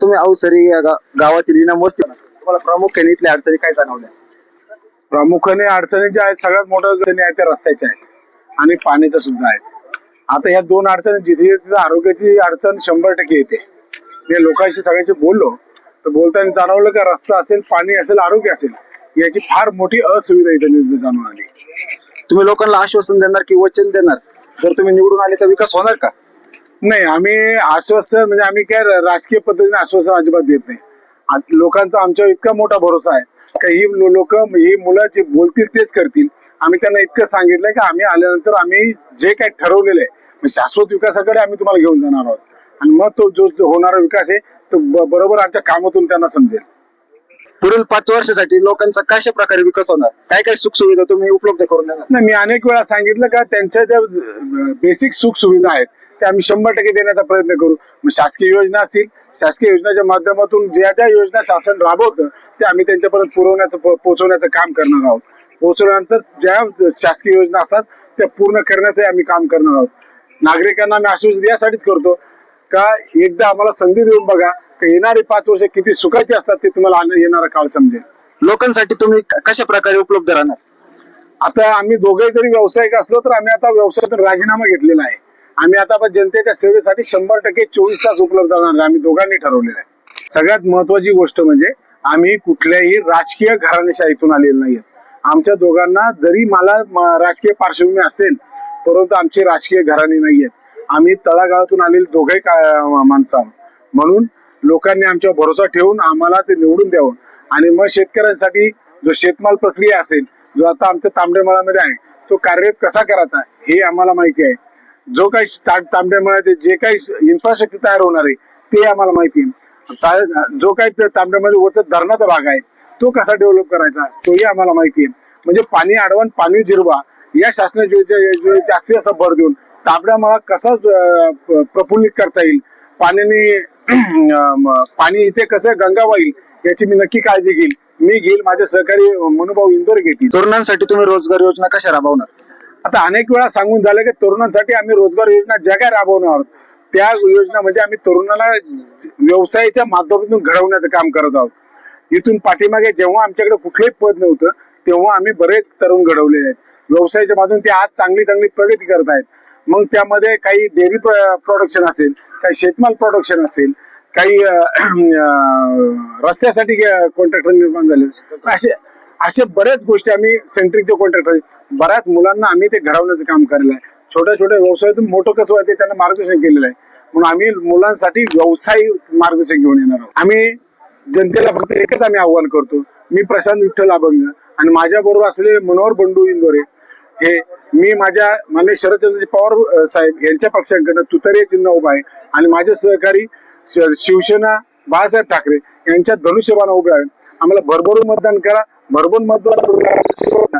तुम्ही अवसरी या गा- गावातील इनाम वस्ती तुम्हाला प्रामुख्याने इथल्या अडचणी काय जाणवल्या? प्रामुख्याने अडचणी ज्या आहेत सगळ्यात मोठ्या अडचणी आहेत त्या रस्त्याच्या आहेत आणि पाण्याच्या सुद्धा आहेत. आता या दोन अडचणी जिथे तिथे आरोग्याची अडचण शंभर टक्के येते. मी लोकांशी सगळ्यांशी बोललो तर बोलताना जाणवलं का रस्ता असेल पाणी असेल आरोग्य असेल याची फार मोठी असुविधा इथे निर्माण जाणून आली तुम्ही लोकांना आश्वासन देणार की वचन देणार? जर तुम्ही निवडून आले तर विकास होणार का? नाही आम्ही आश्वासन म्हणजे आम्ही काय राजकीय पद्धतीने आश्वासन अजिबात देत नाही. लोकांचा आमच्यावर इतका मोठा भरोसा आहे का ही लोक ही मुलं जे बोलतील तेच करतील. आम्ही त्यांना इतकं सांगितलंय की आम्ही आल्यानंतर आम्ही जे काही ठरवलेलं आहे म्हणजे शाश्वत विकासाकडे आम्ही तुम्हाला घेऊन जाणार आहोत. आणि मग तो जो जो होणारा विकास आहे तो बरोबर आमच्या कामातून त्यांना समजेल. पुढील पाच वर्षासाठी लोकांचा कशा प्रकारे विकास होणार? काय काय सुखसुविधा तुम्ही उपलब्ध करून देणार? नाही मी अनेक वेळा सांगितलं का त्यांच्या ज्या बेसिक सुख सुविधा आहेत त्या आम्ही शंभर टक्के देण्याचा प्रयत्न करू. मग शासकीय योजना असतील शासकीय योजनेच्या माध्यमातून ज्या ज्या योजना शासन राबवतं त्या आम्ही त्यांच्यापर्यंत पुरवण्याचं पोहोचवण्याचं काम करणार आहोत. पोहोचवल्यानंतर ज्या शासकीय योजना असतात त्या पूर्ण करण्याचं आम्ही काम करणार आहोत. नागरिकांना आम्ही आश्वासन यासाठीच करतो का एकदा आम्हाला संधी देऊन बघा का येणारी पाच वर्ष किती सुखाची असतात ते तुम्हाला येणारा काळ समजेल. लोकांसाठी तुम्ही कशा प्रकारे उपलब्ध राहणार? आता आम्ही दोघेही जरी व्यावसायिक असलो तर आम्ही आता व्यवसायातून राजीनामा घेतलेला आहे. आम्ही आता पण जनतेच्या सेवेसाठी शंभर टक्के चोवीस तास उपलब्ध राहणार आहे. आम्ही दोघांनी ठरवलेलं आहे. सगळ्यात महत्वाची गोष्ट म्हणजे आम्ही कुठल्याही राजकीय घराणेशाहीतून आलेलो नाही आमच्या दोघांना जरी मला म- राजकीय पार्श्वभूमी असेल परंतु आमची राजकीय घराणे आहेत आम्ही तळागाळातून आलेले दोघेही का- माणसं आहोत. म्हणून लोकांनी आमच्यावर भरोसा ठेवून आम्हाला ते निवडून द्यावं. आणि मग शेतकऱ्यांसाठी जो शेतमाल प्रक्रिया असेल जो आता आमच्या तांबडेमळामध्ये आहे तो कार्यरत कसा करायचा हे आम्हाला माहिती आहे. जो काही ता- ते जे काही इन्फ्रास्ट्रक्चर तयार होणार आहे ते आम्हाला माहिती आहे. जो काही तांब्यामध्ये तांबड्यामध्ये वरचा धरणाचा भाग आहे तो कसा डेव्हलप करायचा तोही आम्हाला माहिती आहे. म्हणजे पाणी आडवण पाणी जिरवा या शासनाच्या जास्तीत भर देऊन तांबड्यामळा कसा प्रफुल्लित करता येईल पाण्याने पाणी इथे कसं गंगा वाईल याची मी नक्की काळजी घेईल. मी घेईल माझे सहकारी मनुभाऊ इंदोर घेतील. तरुणांसाठी तुम्ही रोजगार योजना कशा राबवणार? आता अनेक वेळा सांगून झालं की तरुणांसाठी आम्ही रोजगार योजना ज्या काय राबवणार आहोत त्या योजना म्हणजे आम्ही तरुणाला व्यवसायाच्या माध्यमातून घडवण्याचं काम करत आहोत. इथून पाठीमागे जेव्हा आमच्याकडे कुठलंही पद नव्हतं तेव्हा आम्ही बरेच तरुण घडवलेले आहेत. व्यवसायाच्या माध्यमातून ते आज चांगली चांगली प्रगती करत आहेत. मग त्यामध्ये काही डेअरी प्रोडक्शन असेल काही शेतमाल प्रोडक्शन असेल काही रस्त्यासाठी कॉन्ट्रॅक्टर निर्माण झाले. असे असे बऱ्याच गोष्टी आम्ही सेंट्रिकचे कॉन्ट्रॅक्टर बऱ्याच मुलांना आम्ही ते घडवण्याचं काम केलेलं आहे. छोट्या छोट्या व्यवसायातून मोठं कसं व्हायचं त्यांना मार्गदर्शन केलेलं आहे. म्हणून आम्ही मुलांसाठी व्यवसाय मार्गदर्शन घेऊन येणार आहोत. आम्ही जनतेला फक्त एकच आम्ही आव्हान करतो. मी प्रशांत विठ्ठल अभंग आणि माझ्या बरोबर असलेले मनोहर बंडू इंदोरे हे मी माझ्या मान्य शरदचंद्रजी पवार साहेब यांच्या पक्षांकडनं तुतारी चिन्ह उभा आहे आणि माझे सहकारी श- शिवसेना बाळासाहेब ठाकरे यांच्या धनुष्यबाण उभे आहे. आम्हाला भरभरून मतदान करा. भरभरून मतदान